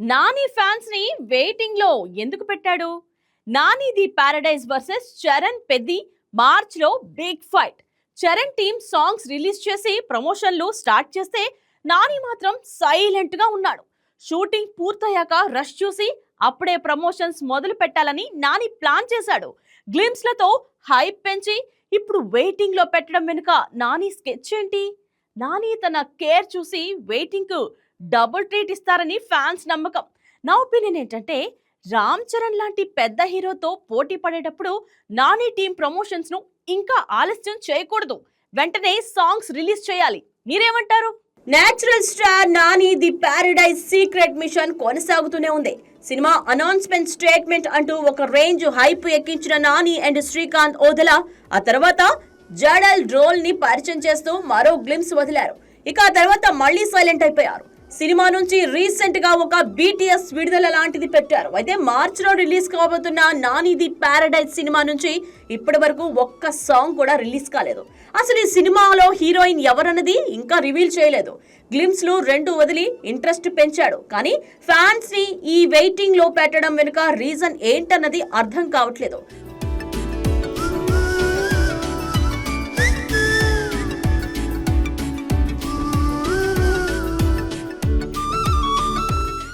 నాని ఫ్యాన్స్ని వెయిటింగ్లో ఎందుకు పెట్టాడు? Nani the paradise versus Charan Peddi మార్చ్లో big fight. Charan team songs release చేసి ప్రమోషన్లు స్టార్ట్ చేస్తే నాని మాత్రం సైలెంట్గా ఉన్నాడు. షూటింగ్ పూర్తయ్యాక రష్ చూసి అప్పుడే ప్రమోషన్స్ మొదలు పెట్టాలని నాని ప్లాన్ చేశాడు. గ్లిమ్స్లతో హైప్ పెంచి ఇప్పుడు వెయిటింగ్లో పెట్టడం వెనుక నాని స్కెచ్ ఏంటి? నాని తన కేర్ చూసి వెయిటింగ్కు డబుల్ ట్రీట్ ఇస్తారని ఫ్యాన్స్ నమ్మకం. నా ఒపీనియన్ ఏంటంటే రామ్ చరణ్ లాంటి పెద్ద హీరోతో పోటీ పడేటప్పుడు నాని టీం ప్రమోషన్స్ను ఇంకా ఆలస్యం చేయకూడదు. వెంటనే సాంగ్స్ రిలీజ్ చేయాలి. మీరేమంటారు? Natural star Nani the Paradise secret mission కొనసాగుతూనే ఉంది. సినిమా అనౌన్స్మెంట్ స్టేట్మెంట్ అంటూ ఒక రేంజ్ హైప్ ఎక్కించిన నాని అండ్ శ్రీకాంత్ ఓదల ఆ తర్వాత జడల్ రోల్ని పరిచయం చేస్తూ మరో గ్లిమ్స్ వదిలారు. ఇక ఆ తర్వాత మళ్ళీ సైలెంట్ అయిపోయారు. సినిమా నుంచి రీసెంట్గా ఒక బీటీఎస్ విడుదల లాంటిది పెట్టారు. అయితే మార్చ్లో రిలీజ్ కాబోతున్న నాని ది పారడైజ్ సినిమా నుంచి ఇప్పటి వరకు ఒక్క సాంగ్ కూడా రిలీజ్ కాలేదు. అసలు ఈ సినిమాలో హీరోయిన్ ఎవరన్నది ఇంకా రివీల్ చేయలేదు. గ్లిమ్స్లు రెండు వదిలి ఇంట్రెస్ట్ పెంచాడు. కానీ ఫ్యాన్స్ని ఈ వెయిటింగ్లో పెట్టడం వెనుక రీజన్ ఏంటన్నది అర్థం కావట్లేదు.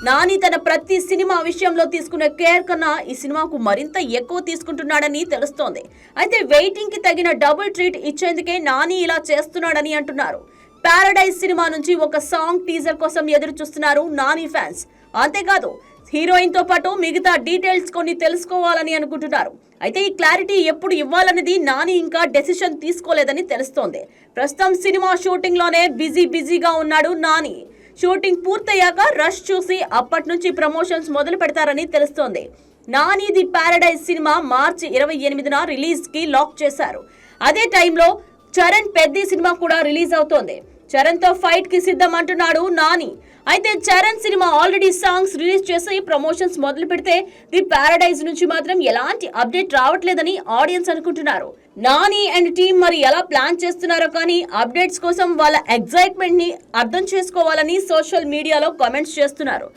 నాని తన ప్రతి సినిమా విషయంలో తీసుకునే కేర్ కన్నా ఈ సినిమాకు మరింత ఎక్కువ తీసుకుంటున్నాడని తెలుస్తోంది. అయితే వెయిటింగ్కి తగిన డబుల్ ట్రీట్ ఇచ్చేందుకే నాని ఇలా చేస్తున్నాడని అంటున్నారు. పారడైజ్ సినిమా నుంచి ఒక సాంగ్ టీజర్ కోసం ఎదురు చూస్తున్నారు నాని ఫ్యాన్స్. అంతేకాదు హీరోయిన్తో పాటు మిగతా డీటెయిల్స్ కొన్ని తెలుసుకోవాలని అనుకుంటున్నారు. అయితే ఈ క్లారిటీ ఎప్పుడు ఇవ్వాలనేది నాని ఇంకా డెసిషన్ తీసుకోలేదని తెలుస్తోంది. ప్రస్తుతం సినిమా షూటింగ్లోనే బిజీ బిజీగా ఉన్నాడు నాని. షూటింగ్ పూర్తయ్యాక రష్ చూసి అప్పటి నుంచి ప్రమోషన్స్ మొదలు పెడతారని తెలుస్తోంది. నాని ది పారడైజ్ సినిమా మార్చి ఇరవై ఎనిమిదిన రిలీజ్కి లాక్ చేశారు. అదే టైంలో చరణ్ పెద్ది సినిమా కూడా రిలీజ్ అవుతోంది. చరణ్తో ఫైట్కి సిద్ధం అంటున్నాడు నాని. అయితే Charan cinema already songs release చేసి ప్రమోషన్స్ మొదలు పెడితే ది పారడైజ్ నుంచి మాత్రం ఎలాంటి అప్డేట్ రావట్లేదని ఆడియన్స్ అనుకుంటున్నారు. నాని అండ్ టీమ్ మరి ఎలా ప్లాన్ చేస్తున్నారో కానీ అప్డేట్స్ కోసం వాళ్ళ ఎగ్జైట్మెంట్ని అర్థం చేసుకోవాలని సోషల్ మీడియాలో కామెంట్స్ చేస్తున్నారు.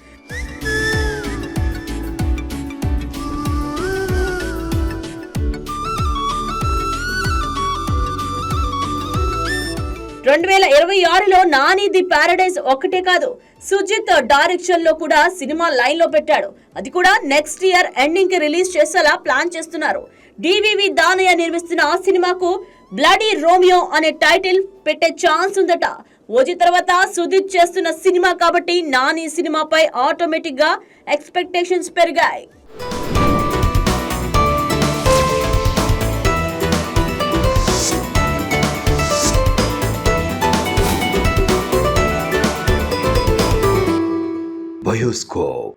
రెండు వేల ఇరవై ఆరులో నాని ది పారడైజ్ ఒక్కటే కాదు సుజిత్ డైరెక్షన్లో కూడా సినిమా లైన్లో పెట్టాడు. అది కూడా నెక్స్ట్ ఇయర్ ఎండింగ్కి రిలీజ్ చేసేలా ప్లాన్ చేస్తున్నారు. డివివి దానయ్య నిర్మిస్తున్న ఆ సినిమాకు బ్లడీ రోమియో అనే టైటిల్ పెట్టే ఛాన్స్ ఉందట. ఓజీ తర్వాత సుజిత్ చేస్తున్న సినిమా కాబట్టి నాని సినిమాపై ఆటోమేటిక్గా ఎక్స్పెక్టేషన్స్ పెరిగాయి. Scope.